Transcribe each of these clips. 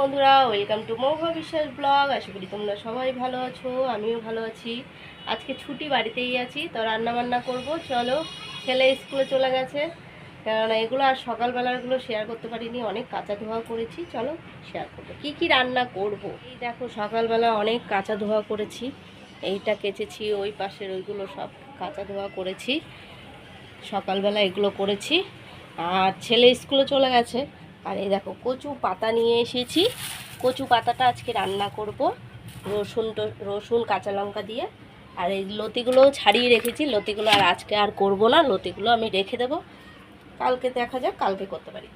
বন্ধুরা welcome to মৌভা বিশ্বাস blog আশা করি তোমরা সবাই ভালো আছো, আমিও ভালো আছি। আজকে ছুটি, বাড়িতেই আছি, তো রান্না বান্না করব। চলো, ছেলে স্কুলে চলে গেছে। কেননা এগুলো আর সকালবেলারগুলো শেয়ার করতে পারিনি, অনেক কাঁচা ধোয়া করেছি। চলো শেয়ার করব। কী কী রান্না করব। এই দেখো, সকালবেলা অনেক কাঁচা ধোয়া করেছি। এইটা কেচেছি, ওই পাশের ওইগুলো সব কাঁচা ধোয়া করেছি। সকালবেলা এগুলো করেছি। আর ছেলে স্কুলে চলে গেছে। আর এই দেখো, কচু পাতা নিয়ে এসেছি। কচু পাতাটা আজকে রান্না করব রসুন রসুন, কাঁচা লঙ্কা দিয়ে। আর এই লতিগুলোও ছাড়িয়ে রেখেছি। লতিগুলো আর আজকে আর করব না, লতিগুলো আমি রেখে দেবো। কালকে দেখা যাক, কালকে করতে পারি।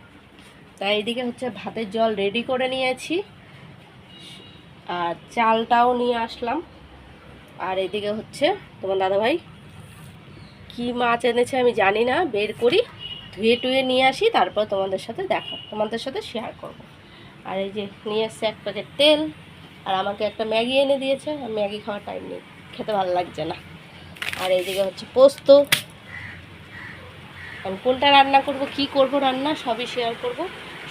তাই এইদিকে হচ্ছে ভাতের জল রেডি করে নিয়েছি। আর চালটাও নিয়ে আসলাম। আর এদিকে হচ্ছে তোমার দাদাভাই, কি মাছ এনেছে আমি জানি না, বের করি। ধুয়ে টুয়ে নিয়ে আসি, তারপর তোমাদের সাথে দেখা, তোমাদের সাথে শেয়ার করব। আর এই যে নিয়ে এসছে এক প্যাকেট তেল, আর আমাকে একটা ম্যাগি এনে দিয়েছে, আর ম্যাগি খাওয়ার টাইম নেই, খেতে ভালো লাগছে না। আর এইদিকে হচ্ছে পোস্ত। আমি কোনটা রান্না করব, কি করব রান্না, সবই শেয়ার করব।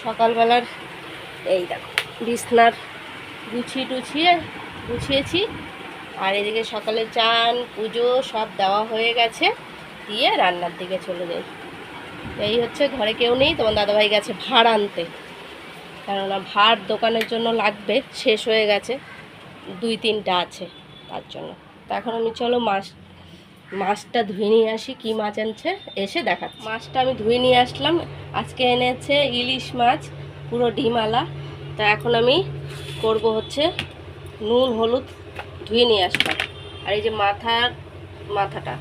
সকালবেলার এই দেখো, বিছনার গুছিয়ে টুছিয়ে, গুছিয়েছি। আর এদিকে সকালে চান, পুজো সব দেওয়া হয়ে গেছে, দিয়ে রান্নার দিকে চলে যাই। এই হচ্ছে ঘরে কেউ নেই, তোমার দাদাভাই গেছে ভাড় আনতে। কেননা ভাড় দোকানের জন্য লাগবে, শেষ হয়ে গেছে, দুই তিনটা আছে তার জন্য। তা এখন আমি চলো মাছ, মাছটা ধুয়ে নিয়ে আসি, কী মাছ আনছে, এসে দেখা মাছটা আমি ধুয়ে নিয়ে আসলাম, আজকে এনেছে ইলিশ মাছ, পুরো ডিমালা তা এখন আমি করব হচ্ছে নুন, হলুদ ধুয়ে নিয়ে আসলাম। আর এই যে মাথার, মাথাটা।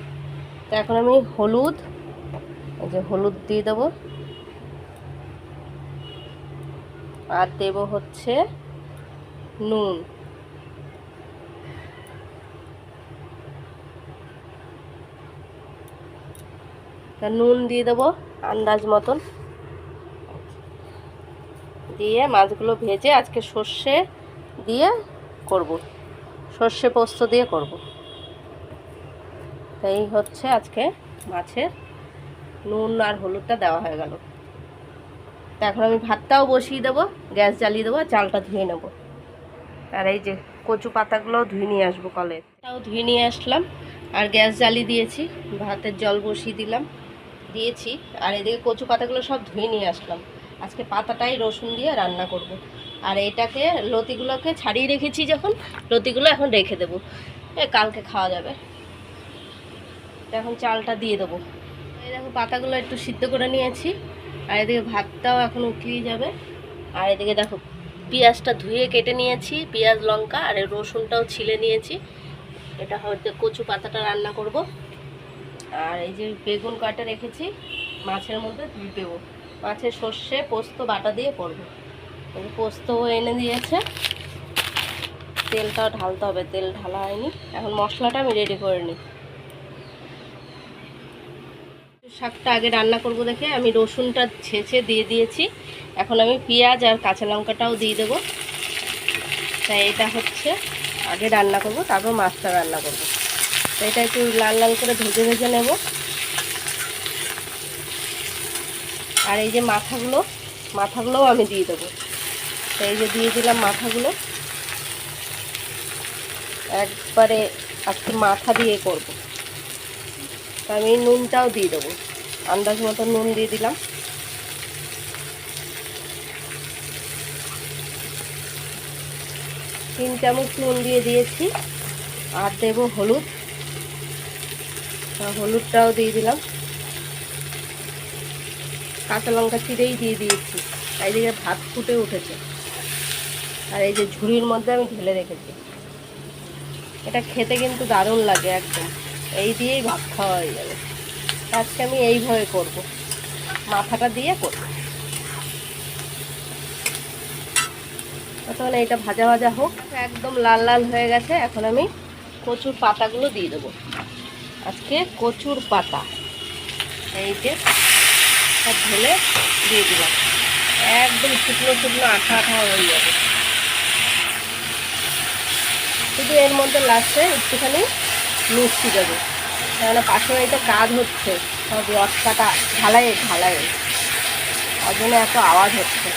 তা এখন আমি হলুদ এই যে হলুদ দিয়ে দেবো। আর দেব হচ্ছে নুন। নুন দিয়ে দেবো আন্দাজ মতন। দিয়ে মাছগুলো ভেজে আজকে সর্ষে দিয়ে করব। সর্ষে পোস্ত দিয়ে করব। এই হচ্ছে আজকে মাছের নুন আর হলুদটা দেওয়া হয়ে গেল। তা এখন আমি ভাতটাও বসিয়ে দেবো, গ্যাস জ্বালিয়ে দেবো চালটা ধুয়ে নেব। আর এই যে কচু পাতাগুলো ধুয়ে নিয়ে আসব কলে। তাও ধুয়ে নিয়ে আসলাম, আর গ্যাস জ্বালিয়ে দিয়েছি, ভাতের জল বসিয়ে দিলাম, দিয়েছি। আর এদিকে কচু পাতাগুলো সব ধুয়ে নিয়ে আসলাম। আজকে পাতাটাই রসুন দিয়ে রান্না করব। আর এটাকে লতিগুলোকে ছাড়িয়ে রেখেছি যখন, লতিগুলো এখন রেখে দেবো। কালকে খাওয়া যাবে। এখন চালটা দিয়ে দেবো। এই দেখো, পাতাগুলো একটু সিদ্ধ করে নিয়েছি। আর এদিকে ভাতটাও এখন উঠিয়ে যাবে। আর এদিকে দেখো, পেঁয়াজটা ধুয়ে কেটে নিয়েছি, পেঁয়াজ, লঙ্কা, আর রসুনটাও ছিলে নিয়েছি। এটা হয়তো কচু পাতাটা রান্না করব। আর এই যে বেগুন কাটা রেখেছি, মাছের মধ্যে দেবো। মাছের সর্ষে, পোস্ত, বাটা দিয়ে করব। পোস্তও এনে দিয়েছে। তেলটাও ঢালতে হবে, তেল ঢালা হয়নি। এখন মশলাটা আমি রেডি করে নিই। শাকটা আগে রান্না করব দেখে আমি রসুনটা ছেঁচে দিয়ে দিয়েছি। এখন আমি পেঁয়াজ আর কাঁচা লঙ্কাটাও দিয়ে দেবো। তাই এটা হচ্ছে আগে রান্না করব, তারপর মাছটা রান্না করব। তো এটা একটু লাল লাল করে ভেজে ভেজে নেব। আর এই যে মাথাগুলো, মাথাগুলোও আমি দিয়ে দেবো। তো এই যে দিয়ে দিলাম মাথাগুলো। একবারে আজকে মাথা দিয়ে করব। তো আমি নুনটাও দিয়ে দেবো। আন্দাজ মতো নুন দিয়ে দিলাম। তিন চামচ নুন দিয়ে দিয়েছি। আর দেব হলুদ। হলুদটাও দিয়ে দিলাম। কাঁচা লঙ্কা চিড়েই দিয়ে দিয়েছি। আর এইদিকে ভাত ফুটে উঠেছে। আর এই যে ঝুড়ির মধ্যে আমি ঢেলে রেখেছি। এটা খেতে কিন্তু দারুণ লাগে একদম। এই দিয়েই ভাত খাওয়া হয়ে যাবে। আজকে আমি এইভাবে করব। মাথাটা দিয়ে করব। তখন এইটা ভাজা ভাজা হোক, একদম লাল লাল হয়ে গেছে, এখন আমি কচুর পাতাগুলো দিয়ে দেবো। আজকে কচুর পাতা। এই যে, সব ঢেলে দিয়ে দিলাম। একদম শুকনো শুকনো আঠা আঠা হয়ে যাবে। শুধু এর মধ্যে লাস্টে একটুখানি মিষ্টি দেবো। কেননা পাশের বাড়িতে কাজ হচ্ছে, সব রস কাটা ঢালাই ঢালাই। জন্য এত আওয়াজ হচ্ছে।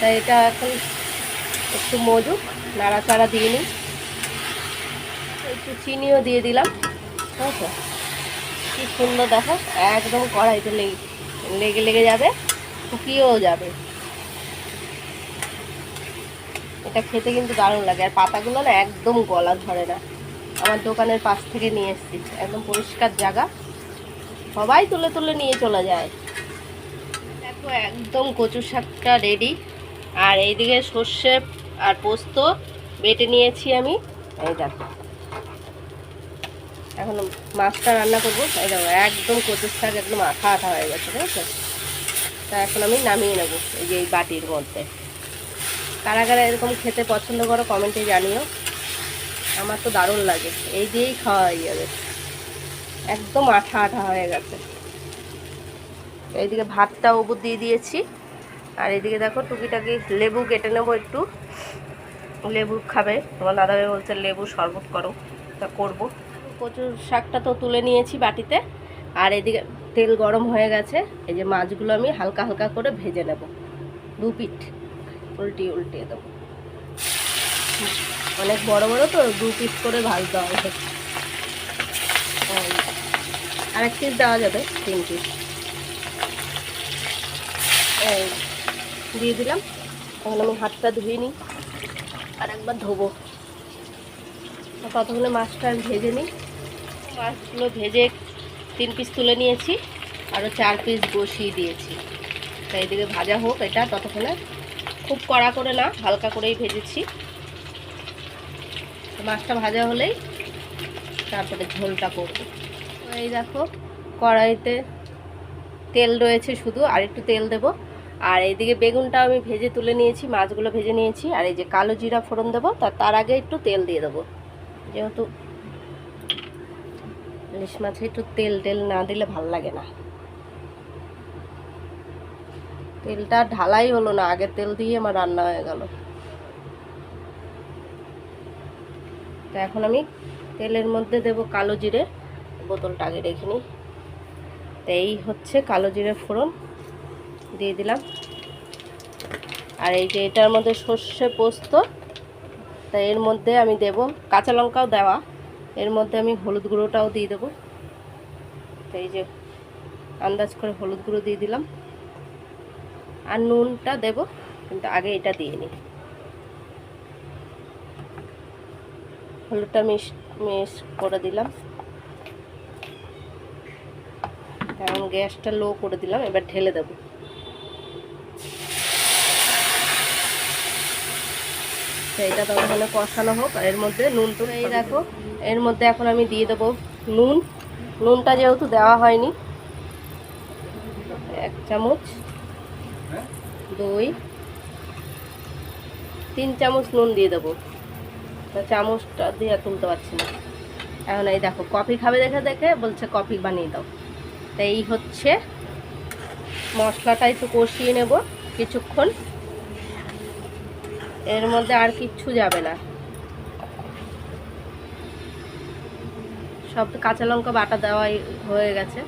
তাই এটা এখন একটু মজুক, নাড়াচাড়া দিয়ে নিই। একটু চিনিও দিয়ে দিলাম। ঠিক আছে? কি সুন্দর, দেখো, একদম কড়াইতে লেগে লেগে লেগে যাবে, শুকিয়েও যাবে। এটা খেতে কিন্তু দারুণ লাগে। আর পাতাগুলো না একদম গলা ধরে না। আমার দোকানের পাশ থেকে নিয়ে এসেছি। একদম পরিষ্কার জায়গা। সবাই তুলে তুলে নিয়ে চলে যায়। দেখো, একদম কচু শাকটা রেডি আর এইদিকে সর্ষে আর পোস্ত বেটে নিয়েছি আমি। এই দেখো। এখন মাছটা রান্না করব। এই দেখো, একদম কচুর শাক, একদম আঠা আঠা হয়ে গেছে ঠিক আছে তা এখন আমি নামিয়ে নেব এই যে এই বাটির মধ্যে। কারা কারা এরকম খেতে পছন্দ করো, কমেন্টে জানিও। আমার তো দারুণ লাগে। এই দিয়েই খাওয়া হয়ে যাবে একদম আঠা আঠা হয়ে গেছে। এইদিকে ভাতটা উপর দিয়ে দিয়েছি। আর এদিকে দেখো টুকিটাকি লেবু কেটে নেব একটু। লেবু খাবে। তোমার দাদাভাই বলছে লেবু শরবত করো। তা করব। কচুর শাকটা তো তুলে নিয়েছি বাটিতে। আর এদিকে তেল গরম হয়ে গেছে। এই যে মাছগুলো আমি হালকা হালকা করে ভেজে নেব। দু পিঠ। উল্টি উল্টিয়ে দেবো। অনেক বড় বড় তো, দু পিস করে ভাজতে হবে। আর এক পিস দেওয়া যাবে, তিন পিস দিয়ে দিলাম। এখন আমি হাতটা ধুয়ে নিই, আর একবার ধোবো। ততক্ষণে মাছটা আমি ভেজে নিই। মাছগুলো ভেজে তিন পিস তুলে নিয়েছি, আরও চার পিস বসিয়ে দিয়েছি। তাই এদিকে ভাজা হোক এটা, ততক্ষণে খুব কড়া করে না, হালকা করেই ভেজেছি। মাছটা ভাজা হলেই তারপরে ঝোলটা করব। এই দেখো, কড়াইতে তেল রয়েছে শুধু, আর একটু তেল দেব। আর এইদিকে বেগুনটা আমি ভেজে তুলে নিয়েছি, মাছগুলো ভেজে নিয়েছি, আর এই যে কালো জিরা ফোড়ন দেবো তার তার আগে একটু তেল দিয়ে দেবো। যেহেতু ইলিশ মাছে একটু তেল টেল না দিলে ভালো লাগে না। তেলটা ঢালাই হলো না, আগে তেল দিয়ে আমার রান্না হয়ে গেল। তো এখন আমি তেলের মধ্যে দেব কালো জিরে, বোতলটা আগে রেখে নিই। তো এই হচ্ছে কালো জিরে ফোড়ন, দিয়ে দিলাম। আর এই যে এটার মধ্যে সর্ষে পোস্ত, তা এর মধ্যে আমি দেব কাঁচা লঙ্কাও দেওয়া। এর মধ্যে আমি হলুদ গুঁড়োটাও দিয়ে দেবো। তো এই যে আন্দাজ করে হলুদ গুঁড়ো দিয়ে দিলাম। আর নুনটা দেব, কিন্তু আগে এটা দিয়ে নিই। হলুদটা মিশ মিশ করে দিলাম। এখন গ্যাসটা লো করে দিলাম, এবার ঢেলে দেবো। তো এটা ততক্ষণে কষানো হোক এর মধ্যে নুন তো এই দেখো, এর মধ্যে এখন আমি দিয়ে দেবো নুন। নুনটা যেহেতু দেওয়া হয়নি, এক চামচ, দই, তিন চামচ নুন দিয়ে দেবো। চামচটা দিয়ে তুলতে পারছি না। এখন এই দেখো, কফি খাবে দেখে দেখে বলছে কফি বানিয়ে দাও। তো এই হচ্ছে মশলাটা একটু কষিয়ে নেব কিছুক্ষণ। এর মধ্যে আর কিচ্ছু যাবে না। সব কাঁচা লঙ্কা বাটা দেওয়াই হয়ে গেছে।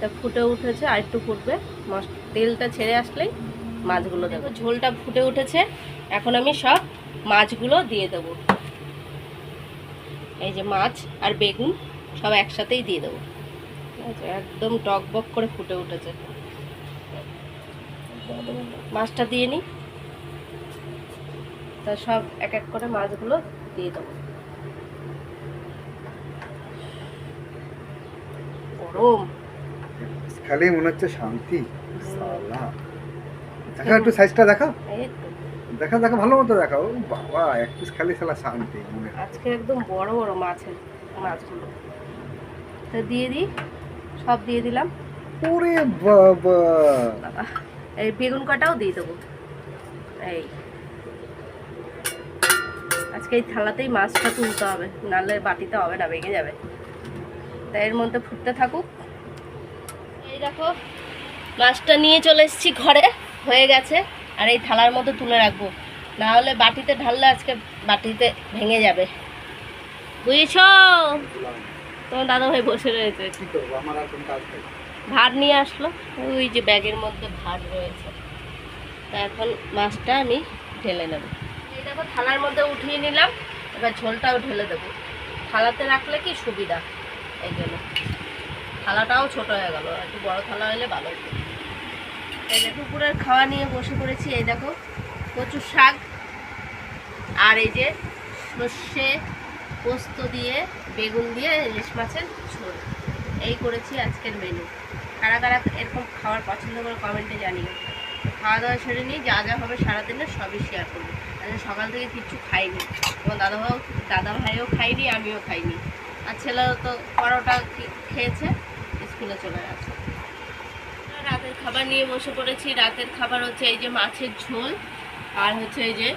তা ফুটে উঠেছে, আর একটু ফুটবে। মশ- তেলটা ছেড়ে আসলেই মাছগুলো দেবো। ঝোলটা ফুটে উঠেছে। এখন আমি সব মাছগুলো দিয়ে দেবো। এই যে মাছ আর বেগুন সব একসাথেই দিয়ে দেবো? একদম টক বক করে ফুটে উঠেছে। মাছটা দিয়ে নিই তা সব এক এক করে মাছগুলো দিয়ে দেবো। গরম। খালি মনে হচ্ছে শান্তি। দেখা একটু সাইজটা দেখা দেখা দেখা ভালো মতো দেখা ও বাবা এক পিস খালি সালা শান্তি মনে আজকে একদম বড় বড় মাছের মাছগুলো। তো দিয়ে দিই সব দিয়ে দিলাম। ওরে বাবা! বাবা এই বেগুন কাটাও দিয়ে দেবো। এই। আজকে এই থালাতেই মাছটা তুলতে হবে নাহলে বাটিতে হবে না ভেঙে যাবে। তাই এর মধ্যে ফুটতে থাকুক। এই দেখো মাছটা নিয়ে চলে এসেছি ঘরে হয়ে গেছে। আর এই থালার মধ্যে তুলে রাখব। না হলে বাটিতে ঢাললে আজকে বাটিতে ভেঙে যাবে। বুঝেছ? তোমার দাদা ভাই বসে রয়েছে। ভাত নিয়ে আসলো। ওই যে ব্যাগের মধ্যে ভাত রয়েছে। তা এখন মাছটা আমি ঢেলে নেব। এই দেখো থালার মধ্যে উঠিয়ে নিলাম। এবার ঝোলটাও ঢেলে দেবো। থালাতে রাখলে কি সুবিধা? এই জন্য থালাটাও ছোট হয়ে গেল। একটু বড় থালা হলে ভালো হতো। এই দুপুরের খাওয়া নিয়ে বসে পড়েছি, এই দেখো, কচুর শাক আর এই যে সর্ষে পোস্ত দিয়ে, বেগুন দিয়ে, ইলিশ মাছের ঝোল। এই করেছি আজকের মেনু কারা কারা এরকম খাবার পছন্দ করে কমেন্টে জানিও। খাওয়া দাওয়া সেরে নিয়ে যা যা হবে সারাদিনে সবই শেয়ার করব। আজকে সকাল থেকে কিচ্ছু খাইনি। তোমার দাদা ভাইও দাদা ভাইও খাইনি, আমিও খাইনি। আর ছেলেও তো পরোটা খেয়েছে, স্কুলে চলে গেছে। রাতের খাবার নিয়ে বসে পড়েছি। রাতের খাবার হচ্ছে এই যে মাছের ঝোল আর হচ্ছে এই যে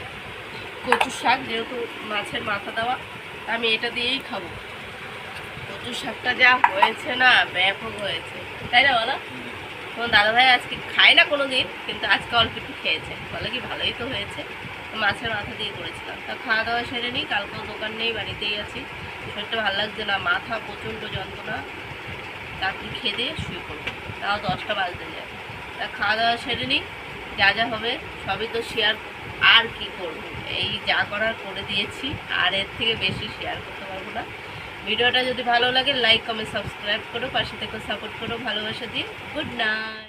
কচু শাক, যেহেতু মাছের মাথা দেওয়া আমি এটা দিয়েই খাব। কচু শাকটা যা হয়েছে না, ব্যাপক হয়েছে। তাই না বলো তোমার দাদাভাই আজকে খায় না কোনো দিন কিন্তু আজকে অল্প একটু খেয়েছে। বলে কি ভালোই তো হয়েছে। মাছের মাথা দিয়ে করেছিলাম। তা খাওয়া দাওয়া সেরে নিই, কালকেও দোকান নেই, বাড়িতেই আছি। শরীরটা ভালো লাগছে না, মাথা প্রচণ্ড যন্ত্রণা। তাড়াতাড়ি খেয়ে দিয়ে শুয়ে পড়ব। তাও দশটা বাজতে যায়। তা খাওয়া দাওয়া সেরে নিই, যা যা হবে সবই তো শেয়ার আর কি করব? এই যা করার করে দিয়েছি, আর এর থেকে বেশি শেয়ার করতে পারব না। ভিডিওটা যদি ভালো লাগে লাইক কমেন্ট সাবস্ক্রাইব করো, পাশে থেকে সাপোর্ট করো, ভালোবাসা দিন গুড নাইট